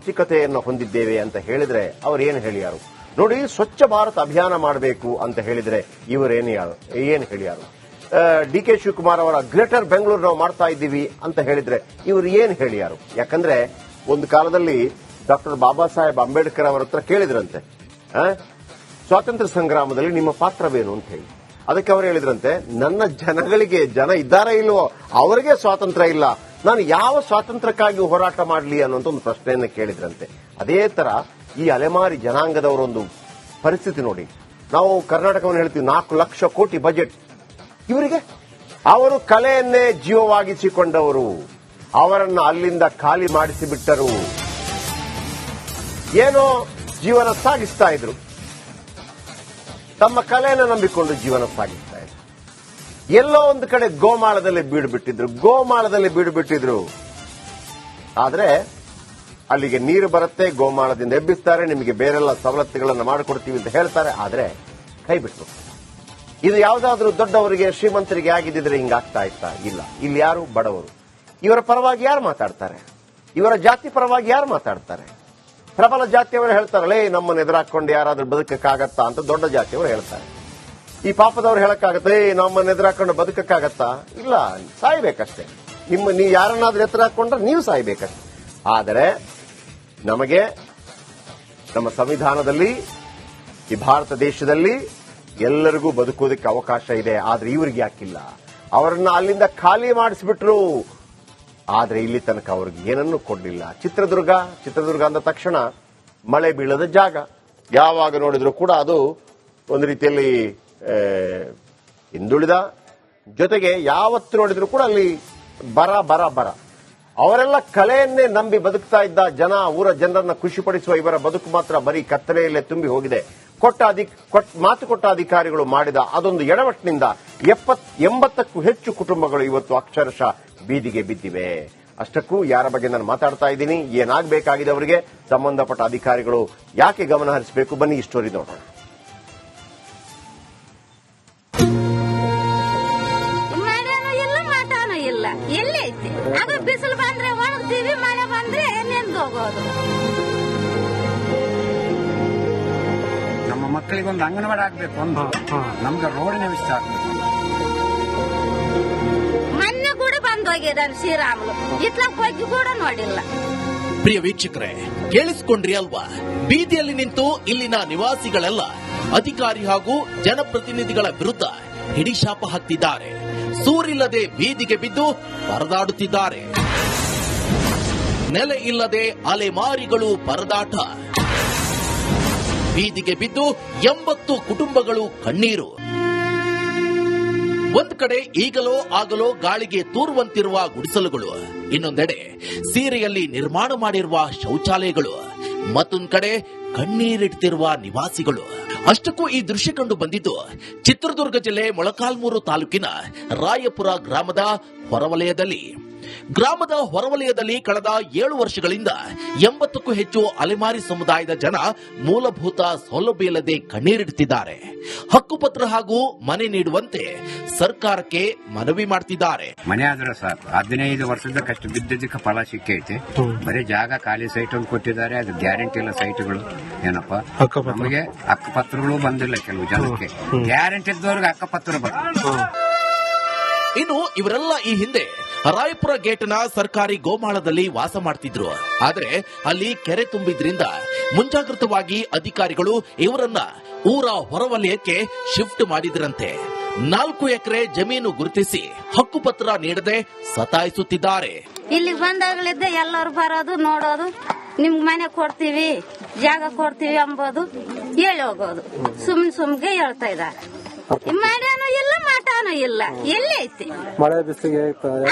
ಆರ್ಥಿಕತೆಯನ್ನು ಹೊಂದಿದ್ದೇವೆ ಅಂತ ಹೇಳಿದ್ರೆ ಏನು ಹೇಳಿಯಾರು ನೋಡಿ, ಸ್ವಚ್ಛ ಭಾರತ್ ಅಭಿಯಾನ ಮಾಡಬೇಕು ಅಂತ ಹೇಳಿದ್ರೆ ಇವರೇನು ಯಾರು? ಏನು ಹೇಳಿಯಾರು ಡಿ ಕೆ ಶಿವಕುಮಾರ್ ಅವರ ಗ್ರೇಟರ್ ಬೆಂಗಳೂರು ನಾವು ಮಾಡ್ತಾ ಇದ್ದೀವಿ ಅಂತ ಹೇಳಿದ್ರೆ ಇವರು ಏನು ಹೇಳಿಯಾರು ಯಾಕಂದ್ರೆ ಒಂದು ಕಾಲದಲ್ಲಿ ಡಾಕ್ಟರ್ ಬಾಬಾ ಸಾಹೇಬ್ ಅಂಬೇಡ್ಕರ್ ಅವರ ಹತ್ರ ಕೇಳಿದ್ರಂತೆ. ಸ್ವಾತಂತ್ರ್ಯ ಸಂಗ್ರಾಮದಲ್ಲಿ ನಿಮ್ಮ ಪಾತ್ರವೇನು ಅಂತ ಹೇಳಿ. ಅದಕ್ಕೆ ಅವರು ಹೇಳಿದ್ರಂತೆ, ನನ್ನ ಜನಗಳಿಗೆ ಜನ ಇದ್ದಾರಾ ಇಲ್ವೋ, ಅವರಿಗೆ ಸ್ವಾತಂತ್ರ್ಯ ಇಲ್ಲ. ನಾನು ಯಾವ ಸ್ವಾತಂತ್ರ್ಯಕ್ಕಾಗಿ ಹೋರಾಟ ಮಾಡಲಿ ಅನ್ನೋಂತ ಒಂದು ಪ್ರಶ್ನೆಯನ್ನು ಕೇಳಿದ್ರಂತೆ. ಅದೇ ತರ ಈ ಅಲೆಮಾರಿ ಜನಾಂಗದವರ ಒಂದು ಪರಿಸ್ಥಿತಿ ನೋಡಿ. ನಾವು ಕರ್ನಾಟಕವನ್ನು ಹೇಳ್ತೀವಿ, ನಾಲ್ಕು ಲಕ್ಷ ಕೋಟಿ ಬಜೆಟ್. ಇವರಿಗೆ? ಅವರು ಕಲೆಯನ್ನೇ ಜೀವವಾಗಿಸಿಕೊಂಡವರು. ಅವರನ್ನು ಅಲ್ಲಿಂದ ಖಾಲಿ ಮಾಡಿಸಿ ಬಿಟ್ಟರು ಏನೋ ಜೀವನ ಸಾಗಿಸ್ತಾ ಇದ್ರು. ತಮ್ಮ ಕಲೆಯನ್ನು ನಂಬಿಕೊಂಡು ಜೀವನ ಸಾಗಿಸ್ತಾ ಇದ್ರು ಎಲ್ಲೋ ಒಂದು ಕಡೆ ಗೋಮಾಳದಲ್ಲಿ ಬೀಡು ಬಿಟ್ಟಿದ್ರು ಗೋಮಾಳದಲ್ಲಿ ಬೀಡು ಬಿಟ್ಟಿದ್ರು ಆದ್ರೆ, ಅಲ್ಲಿಗೆ ನೀರು ಬರುತ್ತೆ, ಗೋಮಾಳದಿಂದ ಎಬ್ಬಿಸ್ತಾರೆ, ನಿಮಗೆ ಬೇರೆಲ್ಲ ಸವಲತ್ತುಗಳನ್ನು ಮಾಡಿಕೊಡ್ತೀವಿ ಅಂತ ಹೇಳ್ತಾರೆ, ಆದ್ರೆ ಕೈ ಬಿಟ್ಟು ಇದು ಯಾವುದಾದ್ರೂ ದೊಡ್ಡವರಿಗೆ, ಶ್ರೀಮಂತರಿಗೆ ಆಗಿದ್ದಿದ್ರೆ ಹಿಂಗಾಗ್ತಾ ಇತ್ತಾ? ಇಲ್ಲ. ಇಲ್ಲಿ ಯಾರು? ಬಡವರು. ಇವರ ಪರವಾಗಿ ಯಾರು ಮಾತಾಡ್ತಾರೆ? ಇವರ ಜಾತಿ ಪರವಾಗಿ ಯಾರು ಮಾತಾಡ್ತಾರೆ? ಪ್ರಬಲ ಜಾತಿಯವರು ಹೇಳ್ತಾರಲ್ಲೇ ನಮ್ಮನ್ನು ಎದುರಾಕೊಂಡು ಯಾರಾದ್ರೂ ಬದುಕಕ್ಕಾಗತ್ತಾ? ಅಂತ ದೊಡ್ಡ ಜಾತಿಯವರು ಹೇಳ್ತಾರೆ. ಈ ಪಾಪದವ್ರು ಹೇಳಕ್ಕಾಗತ್ತೆ ನಮ್ಮನ್ನ ಎದುರು ಹಾಕೊಂಡು ಬದುಕಕ್ಕಾಗತ್ತಾ? ಇಲ್ಲ, ಸಾಯ್ಬೇಕಷ್ಟೇ. ನಿಮ್ಮ ನೀವು ಯಾರನ್ನಾದ್ರೂ ಎತ್ತರ ಹಾಕೊಂಡ್ರೆ ನೀವು ಸಾಯ್ಬೇಕಷ್ಟೇ. ಆದರೆ, ನಮಗೆ ನಮ್ಮ ಸಂವಿಧಾನದಲ್ಲಿ, ಈ ಭಾರತ ದೇಶದಲ್ಲಿ ಎಲ್ಲರಿಗೂ ಬದುಕೋದಕ್ಕೆ ಅವಕಾಶ ಇದೆ, ಆದ್ರೆ ಇವ್ರಿಗೆ ಯಾಕಿಲ್ಲ? ಅವರನ್ನ ಅಲ್ಲಿಂದ ಖಾಲಿ ಮಾಡಿಸ್ಬಿಟ್ರು. ಆದ್ರೆ ಇಲ್ಲಿ ತನಕ ಅವ್ರಿಗೆ ಏನನ್ನೂ ಕೊಡಲಿಲ್ಲ. ಚಿತ್ರದುರ್ಗ ಚಿತ್ರದುರ್ಗ ಅಂದ ತಕ್ಷಣ ಮಳೆ ಬೀಳದ ಜಾಗ. ಯಾವಾಗ ನೋಡಿದ್ರು ಕೂಡ ಅದು ಒಂದು ರೀತಿಯಲ್ಲಿ ಹಿಂದುಳಿದ ಜೊತೆಗೆ ಯಾವತ್ತು ನೋಡಿದ್ರು ಕೂಡ ಅಲ್ಲಿ ಬರ ಬರ ಬರ. ಅವರೆಲ್ಲ ಕಲೆಯನ್ನೇ ನಂಬಿ ಬದುಕ್ತಾ ಇದ್ದ ಜನ, ಊರ ಜನರನ್ನ ಖುಷಿಪಡಿಸುವ ಇವರ ಬದುಕು ಮಾತ್ರ ಬರೀ ಕತ್ತಲೆಯಲ್ಲೇ ತುಂಬಿ ಹೋಗಿದೆ. ಕೊಟ್ಟ ಮಾತು ಕೊಟ್ಟ ಅಧಿಕಾರಿಗಳು ಮಾಡಿದ ಅದೊಂದು ಎಡವಟ್ಟಿನಿಂದ ಎಪ್ಪತ್, ಎಂಬತ್ತಕ್ಕೂ ಹೆಚ್ಚು ಕುಟುಂಬಗಳು ಇವತ್ತು ಅಕ್ಷರಶಃ ಬೀದಿಗೆ ಬಿದ್ದಿವೆ. ಅಷ್ಟಕ್ಕೂ ಯಾರ ಬಗ್ಗೆ ನಾನು ಮಾತಾಡ್ತಾ ಇದ್ದೀನಿ? ಏನಾಗಬೇಕಾಗಿದೆ ಅವರಿಗೆ? ಸಂಬಂಧಪಟ್ಟ ಅಧಿಕಾರಿಗಳು ಯಾಕೆ ಗಮನ ಹರಿಸಬೇಕು? ಬನ್ನಿ ಈ ಸ್ಟೋರಿ ನೋಡೋಣ. ಬಂದ್ರೆ ಮನೆ ಮಳೆ ಬಂದ್ರೆ ನೆಂದು ಹೋಗೋದು. ನಮ್ಮ ಮಕ್ಕಳಿಗೊಂದು ಅಂಗನವಾಡಿ ಆಗ್ಬೇಕು ಒಂದು. ನಮ್ಗೆ ರೋಡಿನ ವಿಷಯ ಆಗ್ಬೇಕು. ಮೊನ್ನೆ ಕೂಡ ಬಂದ್ ಹೋಗಿದ್ದಾರೆ ಶ್ರೀರಾಮುಲು. ಇತ್ಲಾಕ್ ಹೋಗಿ ಕೂಡ ನೋಡಿಲ್ಲ. ಪ್ರಿಯ ವೀಕ್ಷಕರೇ ಕೇಳಿಸ್ಕೊಂಡ್ರಿ ಅಲ್ವಾ? ಬೀದಿಯಲ್ಲಿ ನಿಂತು ಇಲ್ಲಿನ ನಿವಾಸಿಗಳೆಲ್ಲ ಅಧಿಕಾರಿ ಹಾಗೂ ಜನಪ್ರತಿನಿಧಿಗಳ ವಿರುದ್ಧ ಹಿಡಿಶಾಪ ಹಾಕ್ತಿದ್ದಾರೆ ಸೂರಿಲ್ಲದೆ ಬೀದಿಗೆ ಬಿದ್ದು ಪರದಾಡುತ್ತಿದ್ದಾರೆ. ನೆಲೆ ಇಲ್ಲದೆ ಅಲೆಮಾರಿಗಳು ಪರದಾಟ. ಬೀದಿಗೆ ಬಿದ್ದು ಎಂಬತ್ತು ಕುಟುಂಬಗಳು ಕಣ್ಣೀರು. ಒಂದ್ ಕಡೆ ಈಗಲೋ ಆಗಲೋ ಗಾಳಿಗೆ ತೂರುವಂತಿರುವ ಗುಡಿಸಲುಗಳು, ಇನ್ನೊಂದೆಡೆ ಸೀರೆಯಲ್ಲಿ ನಿರ್ಮಾಣ ಮಾಡಿರುವ ಶೌಚಾಲಯಗಳು, ಮತ್ತೊಂದ್ ಕಡೆ ಕಣ್ಣೀರಿಡ್ತಿರುವ ನಿವಾಸಿಗಳು. ಅಷ್ಟಕ್ಕೂ ಈ ದೃಶ್ಯ ಕಂಡು ಬಂದಿದ್ದು ಚಿತ್ರದುರ್ಗ ಜಿಲ್ಲೆ ಮೊಳಕಾಲ್ಮೂರು ತಾಲೂಕಿನ ರಾಯಪುರ ಗ್ರಾಮದ ಹೊರವಲಯದಲ್ಲಿ. ಗ್ರಾಮದ ಹೊರವಲಯದಲ್ಲಿ ಕಳೆದ ಏಳು ವರ್ಷಗಳಿಂದ ಎಂಬತ್ತಕ್ಕೂ ಹೆಚ್ಚು ಅಲೆಮಾರಿ ಸಮುದಾಯದ ಜನ ಮೂಲಭೂತ ಸೌಲಭ್ಯ ಇಲ್ಲದೆ ಕಣ್ಣೀರಿಡುತ್ತಿದ್ದಾರೆ. ಹಕ್ಕುಪತ್ರ ಹಾಗೂ ಮನೆ ನೀಡುವಂತೆ ಸರ್ಕಾರಕ್ಕೆ ಮನವಿ ಮಾಡ್ತಿದ್ದಾರೆ. ಮನೆ ಆದ್ರೆ ಸಾಕು. ಹದಿನೈದು ವರ್ಷದ ಕಷ್ಟ ಬಿದ್ದಿದ್ದಕ್ಕೆ ಫಲ ಸಿಕ್ಕೈತೆ. ಬರೀ ಜಾಗ ಖಾಲಿ ಸೈಟ್ ಒಂದು ಕೊಟ್ಟಿದ್ದಾರೆ ಅದು ಗ್ಯಾರಂಟಿ ಇಲ್ಲ ಸೈಟ್ಗಳು. ಏನಪ್ಪ? ನಮಗೆ ಹಕ್ಕುಪತ್ರಗಳು ಬಂದಿಲ್ಲ ಕೆಲವು ಜನಕ್ಕೆ. ಗ್ಯಾರಂಟಿ ಇದ್ದವ್ರಿಗೆ ಅಕ್ಕಪತ್ರ ಬಂದ ಇನ್ನು ಇವರೆಲ್ಲ ಈ ಹಿಂದೆ ರಾಯಪುರ ಗೇಟ್ನ ಸರ್ಕಾರಿ ಗೋಮಾಳದಲ್ಲಿ ವಾಸ ಮಾಡ್ತಿದ್ರು. ಆದ್ರೆ ಅಲ್ಲಿ ಕೆರೆ ತುಂಬಿದ್ರಿಂದ ಮುಂಜಾಗ್ರತವಾಗಿ ಅಧಿಕಾರಿಗಳು ಇವರನ್ನ ಊರ ಹೊರವಲಯಕ್ಕೆ ಶಿಫ್ಟ್ ಮಾಡಿದ್ರಂತೆ. ನಾಲ್ಕು ಎಕರೆ ಜಮೀನು ಗುರುತಿಸಿ ಹಕ್ಕುಪತ್ರ ನೀಡದೆ ಸತಾಯಿಸುತ್ತಿದ್ದಾರೆ. ಇಲ್ಲಿ ಬಂದಾಗಲಿದ್ದ ಎಲ್ಲರೂ ಬರೋದು, ನೋಡೋದು, ನಿಮ್ಗೆ ಮನೆ ಕೊಡ್ತೀವಿ, ಜಾಗ ಕೊಡ್ತೀವಿ ಅಂಬೋದು, ಹೇಳಿ ಹೋಗೋದು. ಸುಮ್ನೆ ಸುಮ್ಗೆ ಹೇಳ್ತಾ ಇದ್ದಾರೆ. ಇಲ್ಲ. ಎಲ್ಲಿ ಐತಿ? ಮಳೆ ಬಿಸಿಲಿಗೆ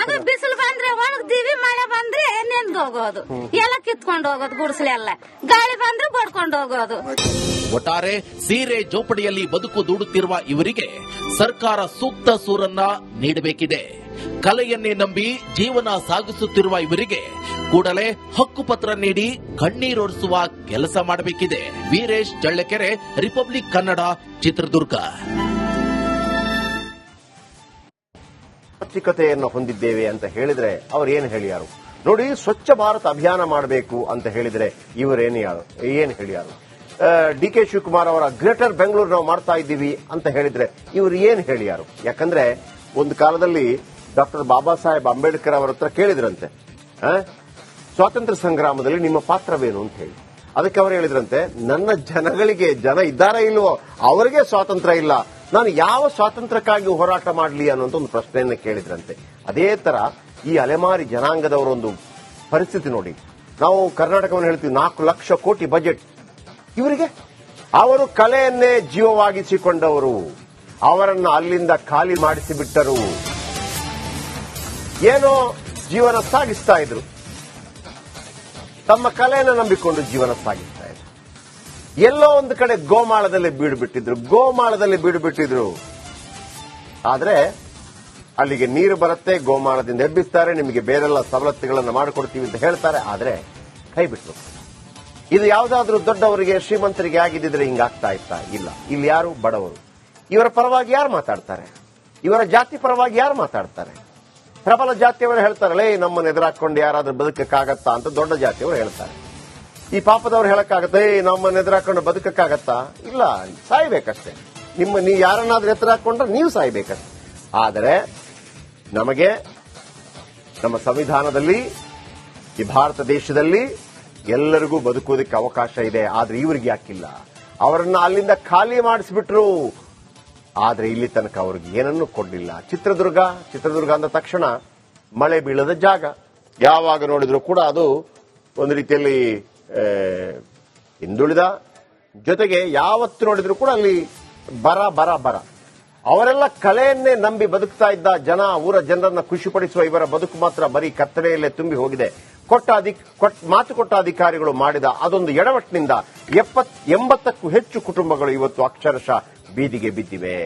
ಆಗ ಬಿಸಿಲು ಬಂದ್ರೆ ಒಣಗ್ತೀವಿ ಮಳೆ ಬಂದ್ರೆ ನೆಂದ್ ಹೋಗೋದು. ಎಲ್ಲ ಕಿತ್ಕೊಂಡು ಹೋಗೋದು ಗುಡಿಸ್ಲೆಲ್ಲ ಗಾಳಿ ಬಂದ್ರೆ ಬಡ್ಕೊಂಡು ಹೋಗೋದು. ಒಟ್ಟಾರೆ ಸೀರೆ ಜೋಪಡಿಯಲ್ಲಿ ಬದುಕು ದೂಡುತ್ತಿರುವ ಇವರಿಗೆ ಸರ್ಕಾರ ಸೂಕ್ತ ಸೂರನ್ನ ನೀಡಬೇಕಿದೆ. ಕಲೆಯನ್ನೇ ನಂಬಿ ಜೀವನ ಸಾಗಿಸುತ್ತಿರುವ ಇವರಿಗೆ ಕೂಡಲೇ ಹಕ್ಕುಪತ್ರ ನೀಡಿ ಕಣ್ಣೀರೊರೆಸುವ ಕೆಲಸ ಮಾಡಬೇಕಿದೆ. ವೀರೇಶ್ ಚಳ್ಳಕೆರೆ ರಿಪಬ್ಲಿಕ್ ಕನ್ನಡ ಚಿತ್ರದುರ್ಗ. ಆರ್ಥಿಕತೆಯನ್ನು ಹೊಂದಿದ್ದೇವೆ ಅಂತ ಹೇಳಿದ್ರೆ ಅವ್ರು ಏನು ಹೇಳಿಯಾರು ನೋಡಿ, ಸ್ವಚ್ಛ ಭಾರತ್ ಅಭಿಯಾನ ಮಾಡಬೇಕು ಅಂತ ಹೇಳಿದ್ರೆ ಇವರೇನು ಯಾರು? ಏನು ಹೇಳ್ಯಾರು ಡಿ ಕೆ ಶಿವಕುಮಾರ್ ಅವರ ಗ್ರೇಟರ್ ಬೆಂಗಳೂರು ನಾವು ಮಾಡ್ತಾ ಇದ್ದೀವಿ ಅಂತ ಹೇಳಿದ್ರೆ ಇವರು ಏನು ಹೇಳ್ಯಾರು ಯಾಕಂದ್ರೆ ಒಂದು ಕಾಲದಲ್ಲಿ ಡಾಕ್ಟರ್ ಬಾಬಾ ಸಾಹೇಬ್ ಅಂಬೇಡ್ಕರ್ ಅವರ ಹತ್ರ ಕೇಳಿದ್ರಂತೆ. ಸ್ವಾತಂತ್ರ್ಯ ಸಂಗ್ರಾಮದಲ್ಲಿ ನಿಮ್ಮ ಪಾತ್ರವೇನು ಅಂತ ಹೇಳಿ. ಅದಕ್ಕೆ ಅವರು ಹೇಳಿದ್ರಂತೆ, ನನ್ನ ಜನಗಳಿಗೆ ಜನ ಇದ್ದಾರಾ ಇಲ್ವೋ, ಅವರಿಗೆ ಸ್ವಾತಂತ್ರ್ಯ ಇಲ್ಲ. ನಾನು ಯಾವ ಸ್ವಾತಂತ್ರ್ಯಕ್ಕಾಗಿ ಹೋರಾಟ ಮಾಡಲಿ ಅನ್ನೋಂಥ ಒಂದು ಪ್ರಶ್ನೆಯನ್ನು ಕೇಳಿದ್ರಂತೆ. ಅದೇ ತರ ಈ ಅಲೆಮಾರಿ ಜನಾಂಗದವರ ಒಂದು ಪರಿಸ್ಥಿತಿ ನೋಡಿ. ನಾವು ಕರ್ನಾಟಕವನ್ನು ಹೇಳ್ತೀವಿ, ನಾಲ್ಕು ಲಕ್ಷ ಕೋಟಿ ಬಜೆಟ್. ಇವರಿಗೆ? ಅವರು ಕಲೆಯನ್ನೇ ಜೀವವಾಗಿಸಿಕೊಂಡವರು. ಅವರನ್ನು ಅಲ್ಲಿಂದ ಖಾಲಿ ಮಾಡಿಸಿ ಬಿಟ್ಟರು ಏನೋ ಜೀವನ ಸಾಗಿಸ್ತಾ ಇದ್ರು. ತಮ್ಮ ಕಲೆಯನ್ನು ನಂಬಿಕೊಂಡು ಜೀವನ ಸಾಗಿಸ್ತಾ ಇದ್ರು ಎಲ್ಲೋ ಒಂದು ಕಡೆ ಗೋಮಾಳದಲ್ಲಿ ಬೀಡು ಬಿಟ್ಟಿದ್ರು ಗೋಮಾಳದಲ್ಲಿ ಬೀಡು ಬಿಟ್ಟಿದ್ರು ಆದ್ರೆ ಅಲ್ಲಿಗೆ ನೀರು ಬರುತ್ತೆ, ಗೋಮಾಳದಿಂದ ಎಬ್ಬಿಸ್ತಾರೆ, ನಿಮಗೆ ಬೇರೆಲ್ಲ ಸವಲತ್ತುಗಳನ್ನು ಮಾಡಿಕೊಡ್ತೀವಿ ಅಂತ ಹೇಳ್ತಾರೆ, ಆದ್ರೆ ಕೈ ಬಿಟ್ಟರು ಇದು ಯಾವುದಾದ್ರೂ ದೊಡ್ಡವರಿಗೆ, ಶ್ರೀಮಂತರಿಗೆ ಆಗಿದ್ದಿದ್ರೆ ಹಿಂಗಾಗ್ತಾ ಇತ್ತಾ? ಇಲ್ಲ. ಇಲ್ಲಿ ಯಾರು? ಬಡವರು. ಇವರ ಪರವಾಗಿ ಯಾರು ಮಾತಾಡ್ತಾರೆ? ಇವರ ಜಾತಿ ಪರವಾಗಿ ಯಾರು ಮಾತಾಡ್ತಾರೆ? ಪ್ರಬಲ ಜಾತಿಯವರು ಹೇಳ್ತಾರಲ್ಲೇ ನಮ್ಮನ್ನ ಎದುರಾಕೊಂಡು ಯಾರಾದ್ರೂ ಬದುಕಕ್ಕಾಗತ್ತಾ? ಅಂತ ದೊಡ್ಡ ಜಾತಿಯವರು ಹೇಳ್ತಾರೆ. ಈ ಪಾಪದವ್ರು ಹೇಳಕ್ಕಾಗತ್ತೆ? "ಏ, ನಮ್ಮನ್ನ ಎದುರಾಕೊಂಡು ಬದುಕಕ್ಕಾಗತ್ತಾ? ಇಲ್ಲ ಸಾಯ್ಬೇಕಷ್ಟೇ. ನಿಮ್ಮ ನೀವು ಯಾರನ್ನಾದ್ರೂ ಎತ್ತರ ಹಾಕೊಂಡ್ರೆ ನೀವು ಸಾಯ್ಬೇಕಷ್ಟೇ. ಆದರೆ ನಮಗೆ ನಮ್ಮ ಸಂವಿಧಾನದಲ್ಲಿ ಈ ಭಾರತ ದೇಶದಲ್ಲಿ ಎಲ್ಲರಿಗೂ ಬದುಕುವುದಕ್ಕೆ ಅವಕಾಶ ಇದೆ. ಆದ್ರೆ ಇವರಿಗೆ ಯಾಕಿಲ್ಲ? ಅವರನ್ನ ಅಲ್ಲಿಂದ ಖಾಲಿ ಮಾಡಿಸ್ಬಿಟ್ರು. ಆದ್ರೆ ಇಲ್ಲಿ ತನಕ ಅವ್ರಿಗೆ ಏನನ್ನೂ ಕೊಡಲಿಲ್ಲ. ಚಿತ್ರದುರ್ಗ ಚಿತ್ರದುರ್ಗ ಅಂದ ತಕ್ಷಣ ಮಳೆ ಬೀಳದ ಜಾಗ. ಯಾವಾಗ ನೋಡಿದ್ರು ಕೂಡ ಅದು ಒಂದು ರೀತಿಯಲ್ಲಿ ಹಿಂದುಳಿದ ಜೊತೆಗೆ ಯಾವತ್ತು ನೋಡಿದ್ರು ಕೂಡ ಅಲ್ಲಿ ಬರ ಬರ ಬರ. ಅವರೆಲ್ಲ ಕಲೆಯನ್ನೇ ನಂಬಿ ಬದುಕ್ತಾ ಇದ್ದ ಜನ, ಊರ ಜನರನ್ನ ಖುಷಿಪಡಿಸುವ ಇವರ ಬದುಕು ಮಾತ್ರ ಬರೀ ಕತ್ತಲೆಯಲ್ಲೇ ತುಂಬಿ ಹೋಗಿದೆ. ಕೊಟ್ಟ ಮಾತು ಕೊಟ್ಟ ಅಧಿಕಾರಿಗಳು ಮಾಡಿದ ಅದೊಂದು ಎಡವಟ್ಟಿನಿಂದ ಎಂಬತ್ತಕ್ಕೂ ಹೆಚ್ಚು ಕುಟುಂಬಗಳು ಇವತ್ತು ಅಕ್ಷರಶಃ ಬೀದಿಗೆ ಬಿದ್ದಿವೆ.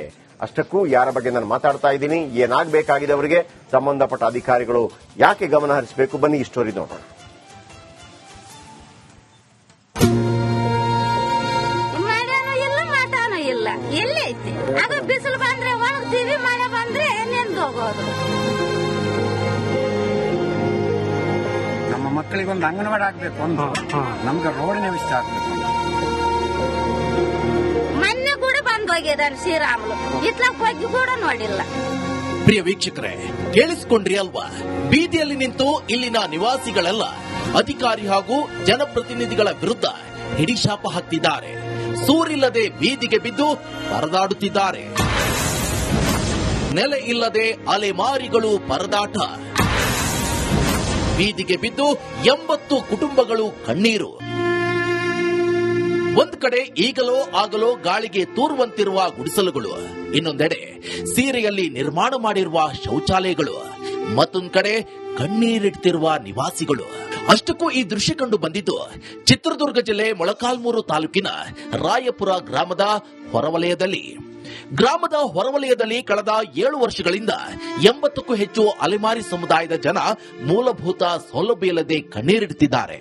ಅಷ್ಟಕ್ಕೂ ಯಾರ ಬಗ್ಗೆ ನಾನು ಮಾತಾಡ್ತಾ ಇದ್ದೀನಿ? ಏನಾಗಬೇಕಾಗಿದೆ ಅವರಿಗೆ? ಸಂಬಂಧಪಟ್ಟ ಅಧಿಕಾರಿಗಳು ಯಾಕೆ ಗಮನ ಹರಿಸಬೇಕು? ಬನ್ನಿ ಈ ಸ್ಟೋರಿ ನೋಡೋಣ. ನಮ್ಮ ಮಕ್ಕಳಿಗೊಂದು ಅಂಗನವಾಡಿ ಆಗ್ಬೇಕು ಒಂದು ನಮ್ಗೆ ರೋಡಿನ ವ್ಯವಸ್ಥೆ ಆಗ್ಬೇಕು ಮೊನ್ನೆ ಕೂಡ ಬಂದ್ ಹೋಗಿದಾರೆ ಶ್ರೀರಾಮುಲು. ಇತ್ಲ ಹೋಗಿ ಕೂಡ ನೋಡಿಲ್ಲ. ಪ್ರಿಯ ವೀಕ್ಷಕರೇ ಕೇಳಿಸ್ಕೊಂಡ್ರಿ ಅಲ್ವಾ? ಬೀದಿಯಲ್ಲಿ ನಿಂತು ಇಲ್ಲಿನ ನಿವಾಸಿಗಳೆಲ್ಲ ಅಧಿಕಾರಿ ಹಾಗೂ ಜನಪ್ರತಿನಿಧಿಗಳ ವಿರುದ್ಧ ಹಿಡಿಶಾಪ ಹಾಕ್ತಿದ್ದಾರೆ. ಸೂರಿಲ್ಲದೆ ಬೀದಿಗೆ ಬಿದ್ದು ಪರದಾಡುತ್ತಿದ್ದಾರೆ. ನೆಲೆ ಇಲ್ಲದೆ ಅಲೆಮಾರಿಗಳು ಪರದಾಟ. ಬೀದಿಗೆ ಬಿದ್ದು ಎಂಬತ್ತು ಕುಟುಂಬಗಳು ಕಣ್ಣೀರು. ಒಂದ್ ಕಡೆ ಈಗಲೋ ಆಗಲೋ ಗಾಳಿಗೆ ತೂರುವಂತಿರುವ ಗುಡಿಸಲುಗಳು, ಇನ್ನೊಂದೆಡೆ ಸೀರೆಯಲ್ಲಿ ನಿರ್ಮಾಣ ಮಾಡಿರುವ ಶೌಚಾಲಯಗಳು, ಮತ್ತೊಂದ್ ಕಡೆ ಕಣ್ಣೀರಿಡ್ತಿರುವ ನಿವಾಸಿಗಳು. ಅಷ್ಟಕ್ಕೂ ಈ ದೃಶ್ಯ ಕಂಡು ಬಂದಿದ್ದು ಚಿತ್ರದುರ್ಗ ಜಿಲ್ಲೆ ಮೊಳಕಾಲ್ಮೂರು ತಾಲೂಕಿನ ರಾಯಪುರ ಗ್ರಾಮದ ಹೊರವಲಯದಲ್ಲಿ. ಗ್ರಾಮದ ಹೊರವಲಯದಲ್ಲಿ ಕಳೆದ ಏಳು ವರ್ಷಗಳಿಂದ ಎಂಬತ್ತಕ್ಕೂ ಹೆಚ್ಚು ಅಲೆಮಾರಿ ಸಮುದಾಯದ ಜನ ಮೂಲಭೂತ ಸೌಲಭ್ಯ ಇಲ್ಲದೆ ಕಣ್ಣೀರಿಡುತ್ತಿದ್ದಾರೆ.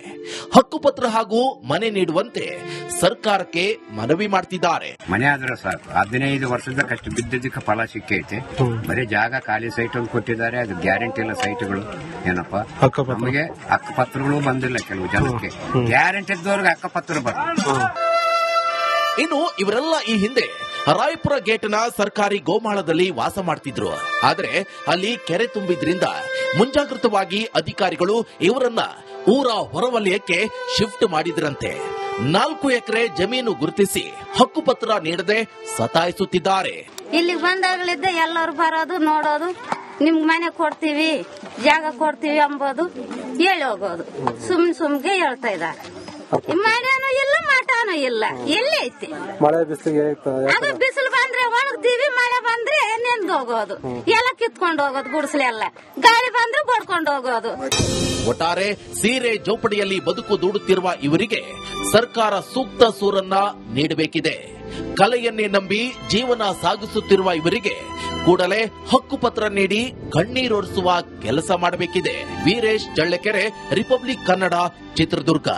ಹಕ್ಕುಪತ್ರ ಹಾಗೂ ಮನೆ ನೀಡುವಂತೆ ಸರ್ಕಾರಕ್ಕೆ ಮನವಿ ಮಾಡ್ತಿದ್ದಾರೆ. ಮನೆ ಆದ್ರೆ ಸಾಕು. ಹದಿನೈದು ವರ್ಷದ ಕಷ್ಟ ಬಿದ್ದದಕ್ಕೆ ಫಲ ಸಿಕ್ಕೈತೆ. ಬರೀ ಜಾಗ ಖಾಲಿ ಸೈಟ್ ಒಂದು ಕೊಟ್ಟಿದ್ದಾರೆ ಅದು ಗ್ಯಾರಂಟಿ ಇಲ್ಲ ಸೈಟ್ಗಳು ಏನಪ್ಪ? ನಮಗೆ ಹಕ್ಕುಪತ್ರಗಳು ಬಂದಿಲ್ಲ ಕೆಲವು ಜನಕ್ಕೆ. ಗ್ಯಾರಂಟಿ ಇದ್ದವ್ರಿಗೆ ಅಕ್ಕಪತ್ರ ಬಂದ ಇನ್ನು ಇವರೆಲ್ಲ ಈ ಹಿಂದೆ ರಾಯಪುರ ಗೇಟ್ನ ಸರ್ಕಾರಿ ಗೋಮಾಳದಲ್ಲಿ ವಾಸ ಮಾಡ್ತಿದ್ರು. ಆದ್ರೆ ಅಲ್ಲಿ ಕೆರೆ ತುಂಬಿದ್ರಿಂದ ಮುಂಜಾಗೃತವಾಗಿ ಅಧಿಕಾರಿಗಳು ಇವರನ್ನ ಊರ ಹೊರವಲಯಕ್ಕೆ ಶಿಫ್ಟ್ ಮಾಡಿದ್ರಂತೆ. ನಾಲ್ಕು ಎಕರೆ ಜಮೀನು ಗುರುತಿಸಿ ಹಕ್ಕುಪತ್ರ ನೀಡದೆ ಸತಾಯಿಸುತ್ತಿದ್ದಾರೆ. ಇಲ್ಲಿ ಬಂದಾಗಲಿದ್ದ ಎಲ್ಲರೂ ಬರೋದು, ನೋಡೋದು, ನಿಮ್ಗೆ ಮನೆ ಕೊಡ್ತೀವಿ, ಜಾಗ ಕೊಡ್ತೀವಿ ಅಂಬೋದು ಹೇಳಿ ಹೋಗೋದು. ಸುಮ್ ಸುಮ್ಗೆ ಹೇಳ್ತಾ ಇದ್ದಾರೆ. ಮಾಡ್ಯಾನು ಇಲ್ಲ ಮಾಟಾನು ಇಲ್ಲ. ಎಲ್ಲಿ ಐತಿ? ಮಳೆ ಬಿಸಿಲಿಗೆ ಅದು ಬಿಸಿಲು ಬಂದ್ರೆ ಒಣಗ್ತೀವಿ ಮಳೆ ಬಂದ್ರೆ ನಿಂದ ಹೋಗೋದು. ಎಲ್ಲ ಕಿತ್ಕೊಂಡು ಹೋಗೋದು ಗುಡಿಸ್ಲೆಲ್ಲ ಗಾಳಿ ಬಂದ್ರೆ ಬಡ್ಕೊಂಡು ಹೋಗೋದು. ಒಟ್ಟಾರೆ ಸೀರೆ ಜೋಪಡಿಯಲ್ಲಿ ಬದುಕು ದೂಡುತ್ತಿರುವ ಇವರಿಗೆ ಸರ್ಕಾರ ಸೂಕ್ತ ಸೂರನ್ನ ನೀಡಬೇಕಿದೆ. ಕಲೆಯನ್ನೇ ನಂಬಿ ಜೀವನ ಸಾಗಿಸುತ್ತಿರುವ ಇವರಿಗೆ ಕೂಡಲೇ ಹಕ್ಕುಪತ್ರ ನೀಡಿ ಕಣ್ಣೀರೊರೆಸುವ ಕೆಲಸ ಮಾಡಬೇಕಿದೆ. ವೀರೇಶ್ ಚಳ್ಳಕೆರೆ ರಿಪಬ್ಲಿಕ್ ಕನ್ನಡ ಚಿತ್ರದುರ್ಗ.